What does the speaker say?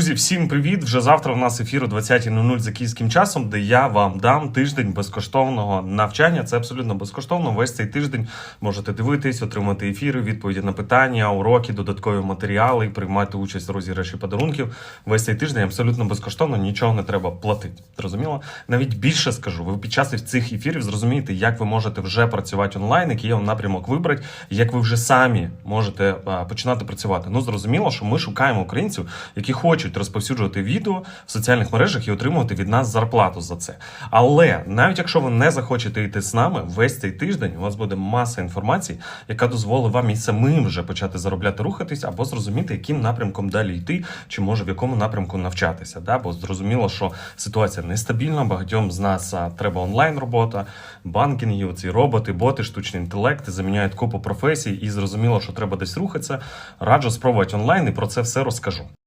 Друзі, всім привіт! Вже завтра у нас ефір о 20.00 за київським часом, де я вам дам тиждень безкоштовного навчання. Це абсолютно безкоштовно. Весь цей тиждень можете дивитись, отримати ефіри, відповіді на питання, уроки, додаткові матеріали, приймати участь в розіграші подарунків. Весь цей тиждень абсолютно безкоштовно, нічого не треба платити. Зрозуміло? Навіть більше скажу. Ви під час цих ефірів зрозумієте, як ви можете вже працювати онлайн, який вам напрямок вибрати, як ви вже самі можете починати працювати. Ну зрозуміло, що ми шукаємо українців, які хочуть розповсюджувати відео в соціальних мережах і отримувати від нас зарплату за це. Але навіть якщо ви не захочете йти з нами, весь цей тиждень у вас буде маса інформації, яка дозволить вам і самим вже почати заробляти, рухатись або зрозуміти, яким напрямком далі йти, чи може в якому напрямку навчатися. Да? Бо зрозуміло, що ситуація нестабільна. Багатьом з нас треба онлайн робота, банкінги, ці роботи, боти, штучний інтелект заміняють купу професій, і зрозуміло, що треба десь рухатися. Раджу спробувати онлайн і про це все розкажу.